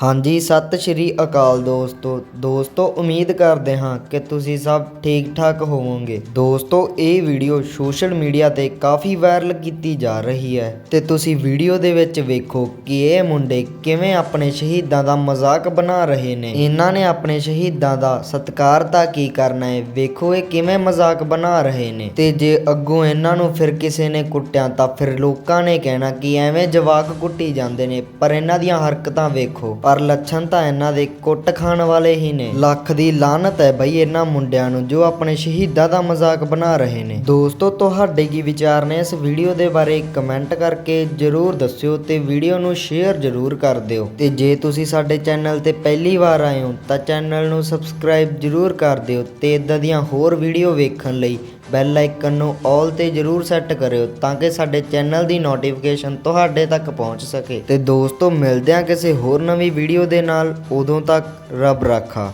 ਹਾਂਜੀ, ਸਤਿ ਸ਼੍ਰੀ ਅਕਾਲ ਦੋਸਤੋ। ਦੋਸਤੋ, ਉਮੀਦ ਕਰਦੇ ਹਾਂ ਕਿ ਤੁਸੀਂ ਸਭ ਠੀਕ ਠਾਕ ਹੋਵੋਗੇ। ਦੋਸਤੋ, ਇਹ ਵੀਡੀਓ ਸੋਸ਼ਲ ਮੀਡੀਆ ਤੇ ਕਾਫੀ ਵਾਇਰਲ ਕੀਤੀ ਜਾ ਰਹੀ ਹੈ ਤੇ ਤੁਸੀਂ ਵੀਡੀਓ ਦੇ ਵਿੱਚ ਵੇਖੋ ਕਿ ਇਹ ਮੁੰਡੇ ਕਿਵੇਂ ਆਪਣੇ ਸ਼ਹੀਦਾਂ ਦਾ ਮਜ਼ਾਕ ਬਣਾ ਰਹੇ ਨੇ। ਇਹਨਾਂ ਨੇ ਆਪਣੇ ਸ਼ਹੀਦਾਂ ਦਾ ਸਤਿਕਾਰ ਤਾਂ ਕੀ ਕਰਨਾ ਹੈ? ਵੇਖੋ ਇਹ ਕਿਵੇਂ ਮਜ਼ਾਕ ਬਣਾ ਰਹੇ ਨੇ। ਤੇ ਜੇ ਅੱਗੋਂ ਇਹਨਾਂ ਨੂੰ ਫਿਰ ਕਿਸੇ ਨੇ ਕੁੱਟਿਆ ਤਾਂ ਫਿਰ ਲੋਕਾਂ ਨੇ ਕਹਿਣਾ ਕਿ ਐਵੇਂ ਜਵਾਕ ਕੁੱਟੀ ਜਾਂਦੇ ਨੇ, ਪਰ ਇਹਨਾਂ ਦੀਆਂ ਹਰਕਤਾਂ ਵੇਖੋ। ਪਰ ਲੱਛਣ ਤਾਂ ਇਹਨਾਂ ਦੇ ਕੁੱਟ ਖਾਣ ਵਾਲੇ ਹੀ ਨੇ। ਲੱਖ ਦੀ ਲਾਨਤ ਹੈ ਬਈ ਇਹਨਾਂ ਮੁੰਡਿਆਂ ਨੂੰ ਜੋ ਆਪਣੇ ਸ਼ਹੀਦਾਂ ਦਾ ਮਜ਼ਾਕ ਬਣਾ ਰਹੇ ਨੇ। ਦੋਸਤੋ, ਤੁਹਾਡੇ ਕੀ ਵਿਚਾਰ ਨੇ? ਇਸ ਵੀਡੀਓ ਦੇ ਬਾਰੇ ਕਮੈਂਟ ਕਰਕੇ ਜਰੂਰ ਦੱਸਿਓ ਤੇ ਵੀਡੀਓ ਨੂੰ ਸ਼ੇਅਰ ਜਰੂਰ ਕਰ ਦਿਓ। ਤੇ ਜੇ ਤੁਸੀਂ ਸਾਡੇ ਚੈਨਲ ਤੇ ਪਹਿਲੀ ਵਾਰ ਆਏ ਹੋ, ਤਾਂ ਚੈਨਲ ਨੂੰ ਸਬਸਕ੍ਰਾਈਬ ਜਰੂਰ ਕਰ ਦਿਓ ਤੇ ਇਦਾਂ ਦੀਆਂ ਹੋਰ ਵੀਡੀਓ ਵੇਖਣ ਲਈ ਬੈਲ ਆਈਕਨ ਨੂੰ ਆਲ ਤੇ ਜਰੂਰ ਸੈੱਟ ਕਰਿਓ ਤਾਂ ਕਿ ਸਾਡੇ ਚੈਨਲ ਦੀ ਨੋਟੀਫਿਕੇਸ਼ਨ ਤੁਹਾਡੇ ਤੱਕ ਪਹੁੰਚ ਸਕੇ। ਤੇ ਦੋਸਤੋ, ਮਿਲਦੇ ਹਾਂ ਕਿਸੇ ਹੋਰ ਨਵੀਂ ਵੀਡੀਓ ਦੇ ਨਾਲ। ਉਦੋਂ ਤੱਕ ਰੱਬ ਰਾਖਾ।